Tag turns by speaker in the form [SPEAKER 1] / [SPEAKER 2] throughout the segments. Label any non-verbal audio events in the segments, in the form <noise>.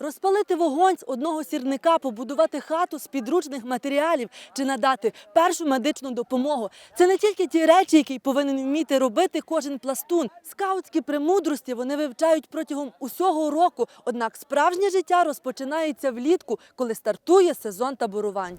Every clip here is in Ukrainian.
[SPEAKER 1] Розпалити вогонь з одного сірника, побудувати хату з підручних матеріалів чи надати першу медичну допомогу. Це не тільки ті речі, які повинен вміти робити кожен пластун. Скаутські премудрості вони вивчають протягом усього року. Однак справжнє життя розпочинається влітку, коли стартує сезон таборувань.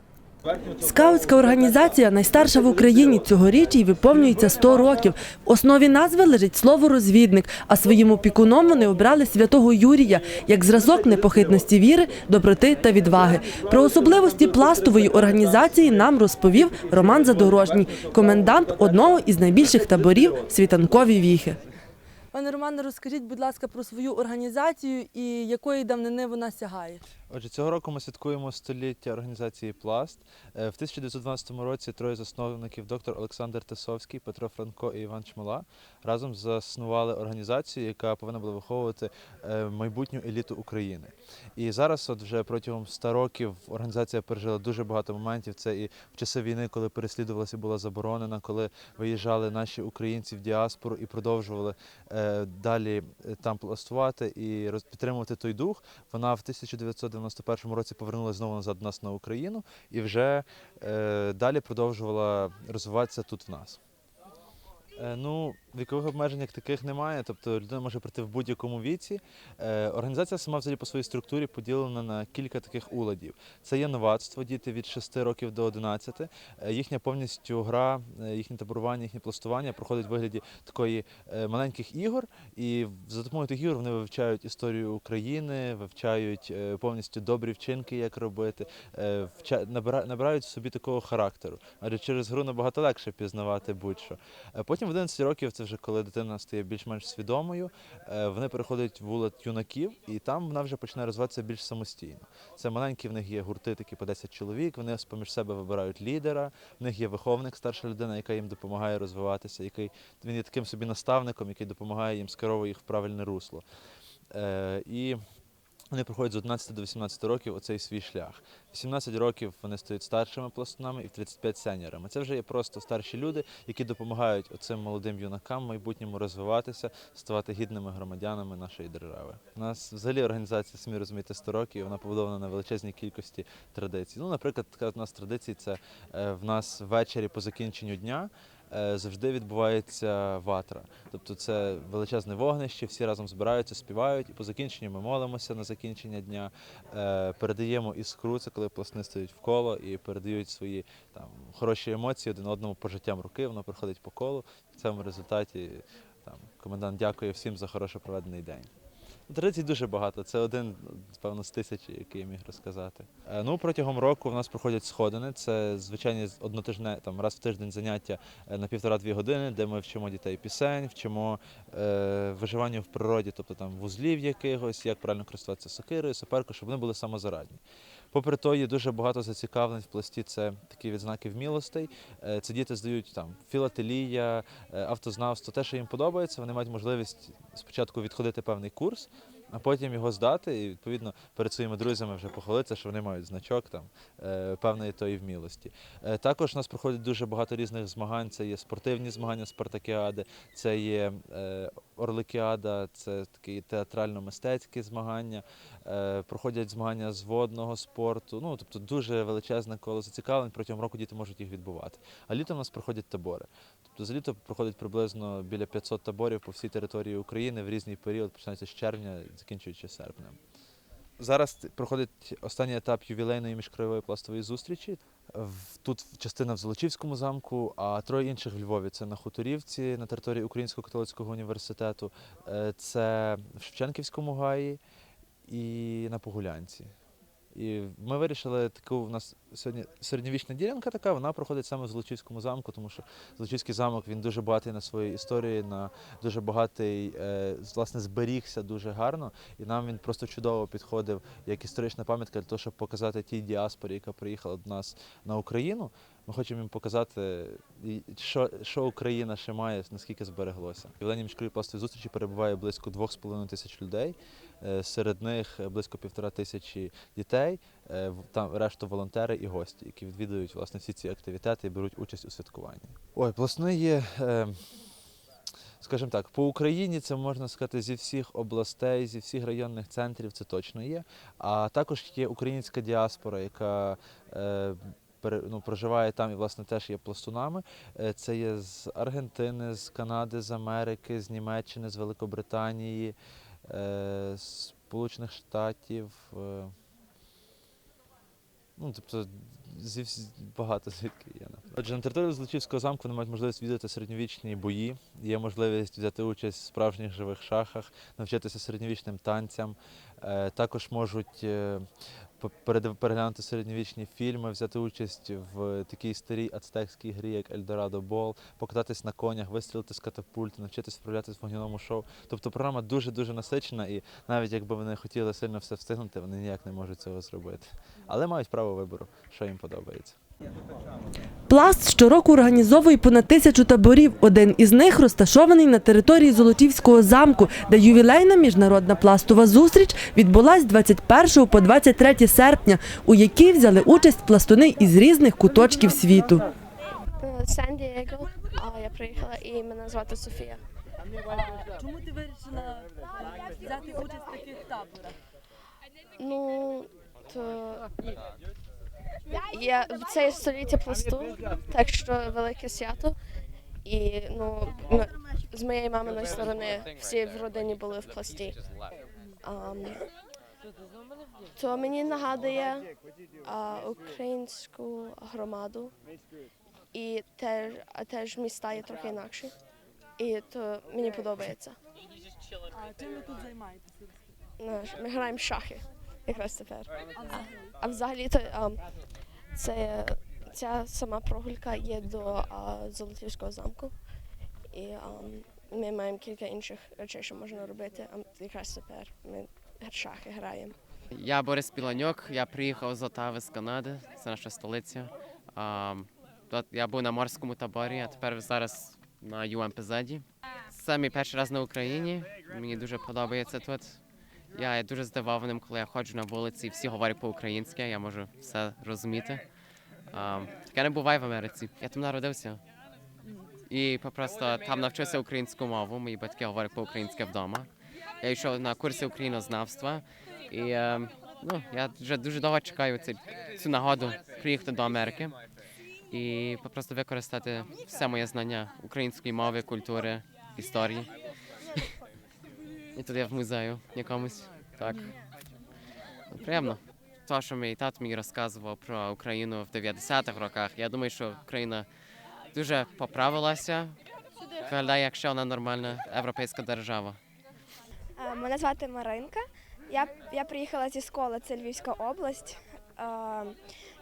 [SPEAKER 1] Скаутська організація найстарша в Україні цьогоріч їй виповнюється 100 років. В основі назви лежить слово розвідник, а своїм опікуном вони обрали святого Юрія як зразок непохитності віри, доброти та відваги. Про особливості пластової організації нам розповів Роман Задорожній, комендант одного із найбільших таборів світанкові віхи. Пане Романе, розкажіть, будь ласка, про свою організацію і якої давнини вона сягає.
[SPEAKER 2] Отже, цього року ми святкуємо століття організації Пласт. Е, В 1912 році троє засновників доктор Олександр Тесовський, Петро Франко і Іван Чмола разом заснували організацію, яка повинна була виховувати е, майбутню еліту України. І зараз, от вже протягом 100 років, організація пережила дуже багато моментів. Це і в часи війни, коли переслідувалася, була заборонена, коли виїжджали наші українці в діаспору і продовжували е, далі там пластувати і підтримувати той дух. Вона в 1991 році повернулася знову назад до нас на Україну і вже е, далі продовжувала розвиватися тут в нас. Е, Ну, вікових обмежень як таких немає, тобто людина може прийти в будь-якому віці. Е, Організація сама взагалі по своїй структурі поділена на кілька таких уладів. Це є новацтво, діти від 6 років до 11. Е, Їхня повністю гра, їхнє таборування, їхнє пластування проходить в вигляді такої маленьких ігор. І за допомогою тих ігор вони вивчають історію України, вивчають повністю добрі вчинки, як робити, набирають собі такого характеру. Адже через гру набагато легше пізнавати будь-що. Потім в 11 років, це вже коли дитина стає більш-менш свідомою, е, вони переходять в улад юнаків, і там вона вже починає розвиватися більш самостійно. Це маленькі, в них є гурти такі по 10 чоловік, вони поміж себе вибирають лідера, в них є виховник, старша людина, яка їм допомагає розвиватися, який він є таким собі наставником, який допомагає їм скеровує їх в правильне русло. Е, і вони проходять з 11 до 18 років оцей свій шлях. 18 років вони стають старшими пластунами і в 35 сеньорами. Це вже є просто старші люди, які допомагають оцим молодим юнакам в майбутньому розвиватися, ставати гідними громадянами нашої держави. У нас взагалі організація, самі розумієте, 100 років, вона побудована на величезній кількості традицій. Ну, наприклад, така у нас традиція це е, в нас ввечері по закінченню дня. Е, Завжди відбувається ватра, тобто це величезне вогнище, всі разом збираються, співають, і по закінченню ми молимося на закінчення дня, е, передаємо іскру, це коли пластуни стоять в коло і передають свої там хороші емоції один одному пожиттям руки, воно проходить по колу. В цьому результаті там комендант дякує всім за хороше проведений день. Традицій дуже багато. Це один, певно, з тисячі, який я міг розказати. Е, Ну, протягом року в нас проходять сходини. Це звичайні однотижне, там раз в тиждень заняття е, на півтора-дві години, де ми вчимо дітей пісень, вчимо е, виживання в природі, тобто там вузлів якихось, як правильно користуватися сокирою, саперкою, щоб вони були самозарадні. Попри то, є дуже багато зацікавлень в пласті. Це такі відзнаки вмілостей. Е, Це діти здають там філателія, е, автознавство, те, що їм подобається. Вони мають можливість спочатку відходити певний курс, а потім його здати і відповідно перед своїми друзями вже похвалитися, що вони мають значок там е, певної тої вмілості. Е, Також у нас проходить дуже багато різних змагань. Це є спортивні змагання, спартакіади, це є е, орликіада, це такі театрально-мистецькі змагання. Проходять змагання з водного спорту. Ну тобто дуже величезне коло зацікавлень. Протягом року діти можуть їх відбувати. А літом у нас проходять табори. Тобто за літо проходить приблизно біля 500 таборів по всій території України в різний період, починається з червня, закінчуючи серпнем. Зараз проходить останній етап ювілейної міжкраєвої пластової зустрічі. Тут частина в Золочівському замку, а троє інших в Львові. Це на Хуторівці, на території Українського католицького університету, е, це в Шевченківському гаї і на Погулянці. І ми вирішили таку у нас сьогодні середньовічна ділянка така, вона проходить саме в Злочівському замку, тому що Злочівський замок він дуже багатий на своїй історії, на дуже багатий, е, власне, зберігся дуже гарно. І нам він просто чудово підходив як історична пам'ятка для того, щоб показати тій діаспорі, яка приїхала до нас на Україну. Ми хочемо їм показати, що, що Україна ще має, наскільки збереглося. В Леній міської пластової зустрічі перебуває близько 2,5 тисяч людей. Е, Серед них е, близько півтора тисячі дітей, е, там решту волонтери і гості, які відвідують власне всі ці активітети і беруть участь у святкуванні. Ой, пластуни є скажімо так, по Україні це можна сказати зі всіх областей, зі всіх районних центрів це точно є. А також є українська діаспора, яка ну, проживає там і власне теж є пластунами. Е, Це є з Аргентини, з Канади, з Америки, з Німеччини, з Великобританії, е, з Сполучених Штатів. е, Ну, тобто, зі багато звідки є. Отже, на території Золочівського замку вони мають можливість відвідати середньовічні бої, є можливість взяти участь в справжніх живих шахах, навчитися середньовічним танцям. Також можуть переглянути середньовічні фільми, взяти участь в такій старій ацтекській грі, як Ельдорадо Бол, покататись на конях, вистрілити з катапульти, навчитись справлятися в вогняному шоу. Тобто програма дуже-дуже насичена, і навіть якби вони хотіли сильно все встигнути, вони ніяк не можуть цього зробити. Але мають право вибору, що їм подобається.
[SPEAKER 1] Пласт щороку організовує понад тисячу таборів. Один із них розташований на території Золотівського замку, де ювілейна міжнародна пластова зустріч відбулась з 21 по 23 серпня, у якій взяли участь пластуни із різних куточків світу.
[SPEAKER 3] Сан-Дієго. Я приїхала і мене звати Софія.
[SPEAKER 1] Чому ти вирішила взяти участь в таких таборах?
[SPEAKER 3] Ну то я це століття пласту, так що велике свято. І ну ми, з моєї маминої сторони всі в родині були в пласті. Ам, то мені нагадує а, українську громаду, і теж, а теж міста є трохи інакші. І то мені подобається.
[SPEAKER 1] А?
[SPEAKER 3] Ну, Ми граємо в шахи якраз тепер. А, а взагалі то а, це ця сама прогулька є до а, Золотівського замку. І а, ми маємо кілька інших речей, що можна робити. А якраз тепер ми шахи граємо.
[SPEAKER 4] Я Борис Біланюк, я приїхав з Отави з Канади, це наша столиця. А, тут я був на морському таборі, а тепер зараз на ЮМПЗ. Це мій перший раз на Україні. Мені дуже подобається тут. Я дуже здивованим, коли я ходжу на вулиці, і всі говорять по-українськи, я можу все розуміти. А, таке не буває в Америці. Я там народився. І просто там навчився українську мову. Мої батьки говорять по-українськи вдома. Я йшов на курси українознавства. І е, ну, я вже дуже довго чекаю цей, цю нагоду приїхати до Америки і просто використати все моє знання української мови, культури, історії. І тут я в музею якомусь. Так. Приємно. Те, що мій тат мені розказував про Україну в 90-х роках, я думаю, що Україна дуже поправилася. Виглядає, якщо вона нормальна європейська держава.
[SPEAKER 5] Мене звати Маринка. Я, я приїхала зі школи, це Львівська область. Е,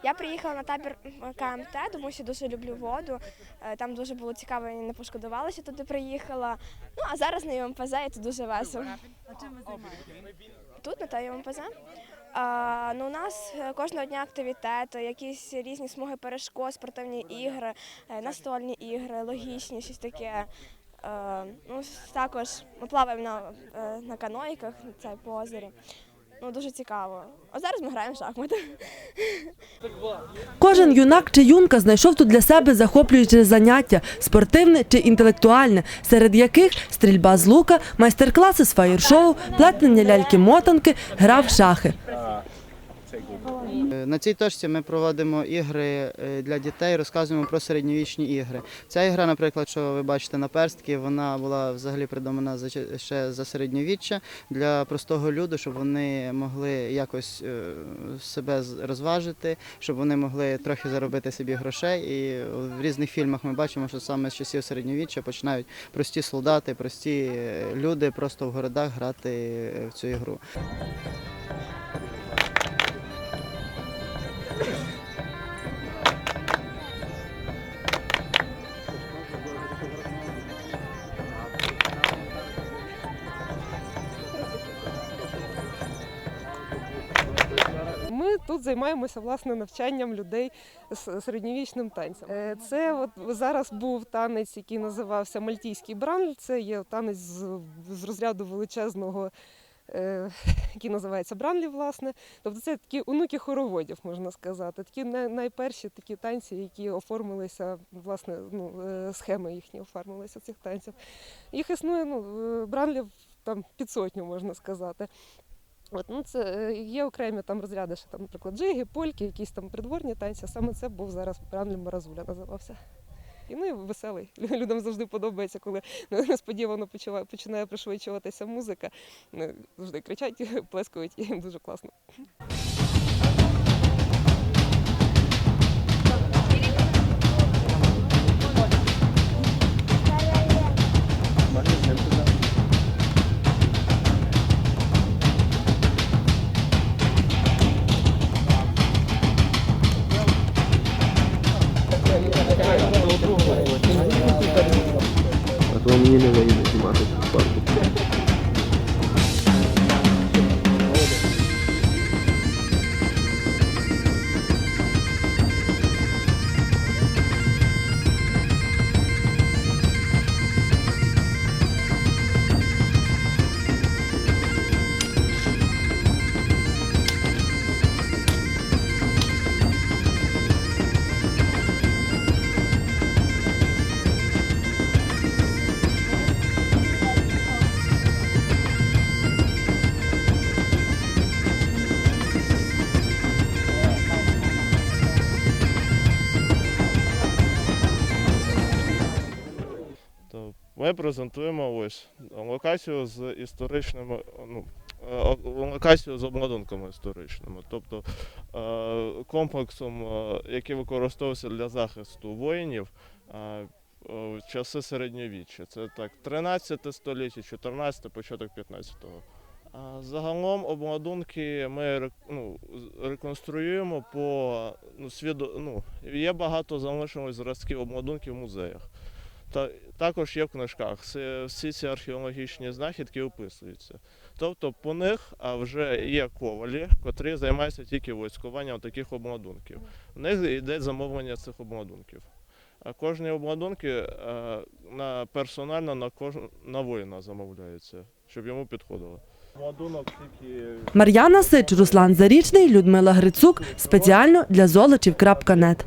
[SPEAKER 5] Я приїхала на табір КМТ, тому що дуже люблю воду. Е, Там дуже було цікаво і не пошкодувала, що туди приїхала. Ну а зараз на ЮМПЗ і тут дуже весело.
[SPEAKER 1] А чим ви займаєтеся?
[SPEAKER 5] Тут на та ЮМПЗ. А, ну, у нас е, кожного дня активітети, якісь різні смуги перешкод, спортивні ігри, е, настольні ігри, логічні, щось таке. Е, ну, також ми плаваємо на, е, на канойках це по озері. Ну, дуже цікаво. А зараз ми граємо в шахмати.
[SPEAKER 1] Кожен юнак чи юнка знайшов тут для себе захоплююче заняття спортивне чи інтелектуальне, серед яких стрільба з лука, майстер-класи з фаєр-шоу, плетення ляльки-мотанки, гра в шахи.
[SPEAKER 6] Е, На цій точці ми проводимо ігри е, для дітей, розказуємо про середньовічні ігри. Ця ігра, наприклад, що ви бачите на перстки, вона була взагалі придумана ще за середньовіччя для простого люду, щоб вони могли якось е, себе розважити, щоб вони могли трохи заробити собі грошей. І в різних фільмах ми бачимо, що саме з часів середньовіччя починають прості солдати, прості люди просто в городах грати в цю ігру.
[SPEAKER 7] Тут займаємося власне навчанням людей з середньовічним танцем. Е, Це от зараз був танець, який називався Мальтійський бран. Це є танець з, з розряду величезного е, який називається Бранлі, власне. Тобто це такі онуки хороводів, можна сказати. Такі най- найперші такі танці, які оформилися, власне, ну, е, схеми їхні оформилися цих танців. Їх існує, ну, Бранлів там під сотню, можна сказати. От, ну, це е, є окремі там розряди, що там, наприклад, джиги, польки, якісь там придворні танці. Саме це був зараз Бранлі Маразуля називався. І ну і веселий. Людям завжди подобається, коли <laughs> несподівано почува- починає пришвидшуватися музика. Завжди кричать, <laughs> плескають, і їм дуже класно.
[SPEAKER 8] А то мені не вийде
[SPEAKER 9] ми презентуємо ось локацію з історичними, ну, е, локацію з обладунками історичними, тобто е, комплексом, е, який використовувався для захисту воїнів е, в часи середньовіччя. Це так 13 століття, 14, початок 15-го. Загалом обладунки ми ну, реконструюємо по ну, свідо, ну, є багато залишилось зразків обладунків в музеях. Та також є в книжках. Всі ці археологічні знахідки описуються. Тобто по них вже є ковалі, котрі займаються тільки войскуванням таких обладунків. В них йде замовлення цих обладунків. А кожні обладунки е, на персонально на кож... на воїна замовляються, щоб йому підходило.
[SPEAKER 1] Мар'яна Сич, Руслан Зарічний, Людмила Грицук спеціально для золочів.нет.